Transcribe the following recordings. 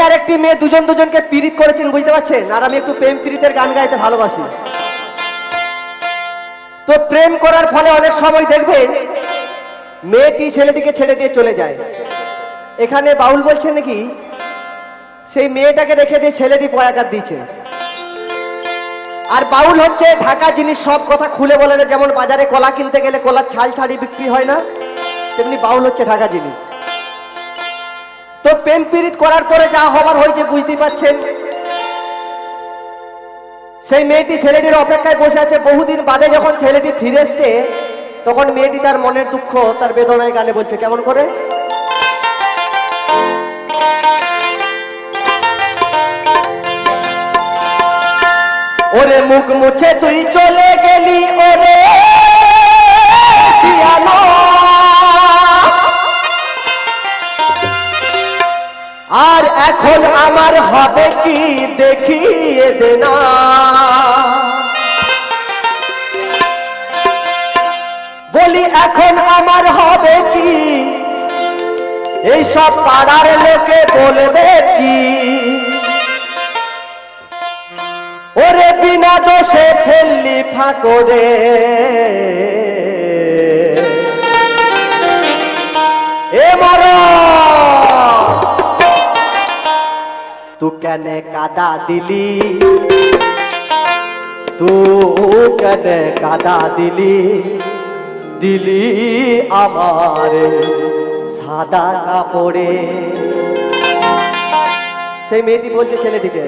ছেলে আর একটি মেয়ে দুজন দুজনকে পীড়িত করেছেন, বুঝতে পারছেন? আর আমি একটু প্রেম পীড়িতের গান গাইতে ভালোবাসি। তো প্রেম করার ফলে অনেক সময় দেখবেন, মেয়েটি ছেলেটিকে ছেড়ে দিয়ে চলে যায়। এখানে বাউল বলছেন নাকি, সেই মেয়েটাকে রেখে দিয়ে ছেলেটি পয়াকার দিচ্ছে আর বাউল হচ্ছে ঢাকা জিনিস সব কথা খুলে বলে না, যেমন বাজারে কলা কিনতে গেলে কলার ছাল ছাড়ি বিক্রি হয় না, তেমনি বাউল হচ্ছে ঢাকা জিনিস। তো প্রেম পীড়িত করার পরে যা হবার হয়েছে বুঝতেই পারছেন? সেই মেয়েটি ছেলেটির অপেক্ষায় বসে আছে। বহুদিন বাদে যখন ছেলেটি ফিরে এসছে, তখন মেয়েটি তার মনের দুঃখ, তার বেদনায় গানে বলছে, কেমন করে? ওরে মুখ মুছে তুই চলে গেলি, ওরে শিয়ালা। আর এখন আমার হবে কি দেখিয়ে দে না? বলি, এখন আমার হবে কি? এই সব পাড়ার লোকে বলবে কি? ওরে বিনা দোষে ফেললি ফাঁকরে। এ মার তু কেনে কাদা দিলি তু কেনে কাদা দিলি দিলি আমার সাদা কাপড়ে সেই মেয়েটি বলছে ছেলেটিকে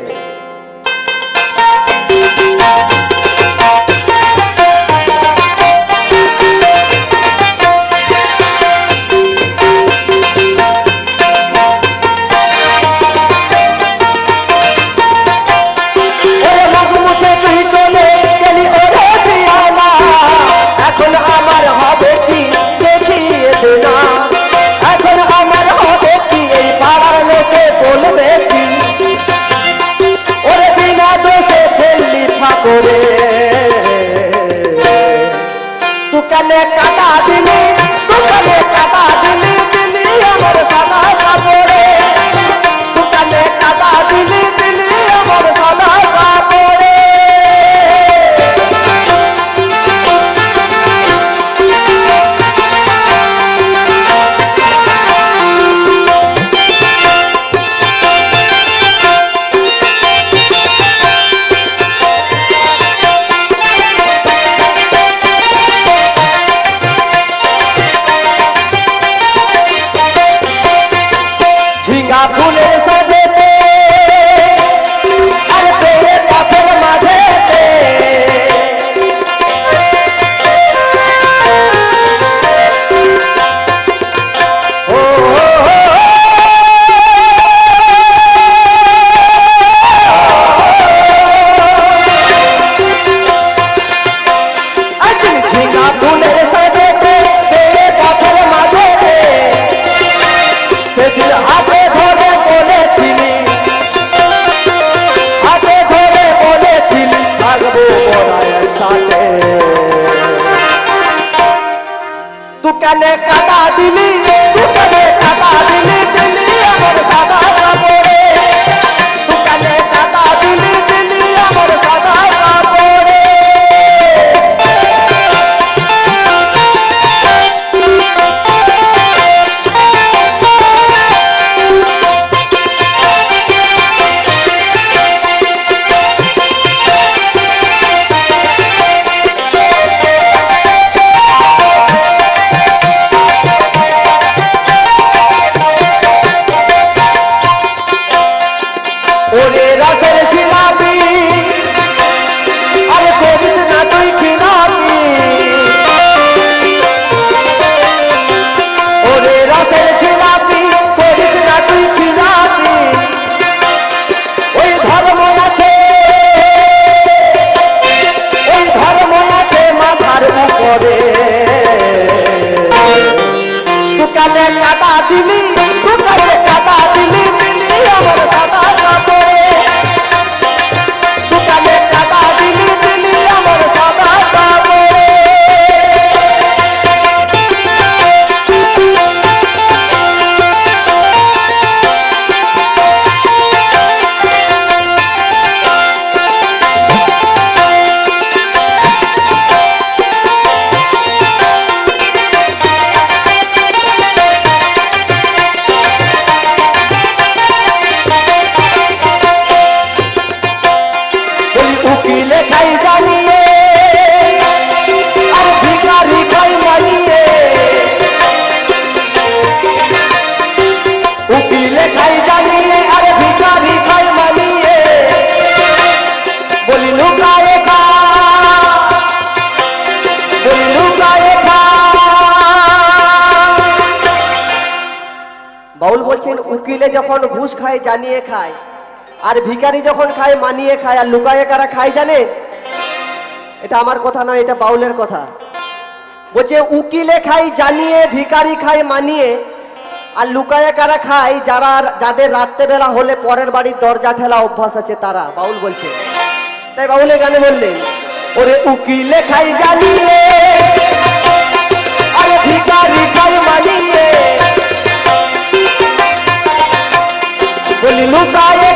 কাটা দিলি কাদা দিলি আমার সাদা উকিলে যখন ঘুষ খায়, জানিয়ে খায়। আর ভিখারি যখন খায়, মানিয়ে খায়। আর লুকায়ে কারা খায় জানে? এটা আমার কথা নয়, এটা বাউলের কথা। বলছে, উকিলে খাই জানিয়ে, ভিখারি খায়, মানিয়ে। আর লুকায়ে কারা খায়, যারা যাদের রাত্রেবেলা হলে পরের বাড়ির দরজা ঠেলা অভ্যাস আছে, তারা। বাউল বলছে। তাই বাউলে গানে বললেন ওরে উকিলে খাই জানিয়ে। আরে ভিখারি খাই মানিয়ে। বলি লুকায়ে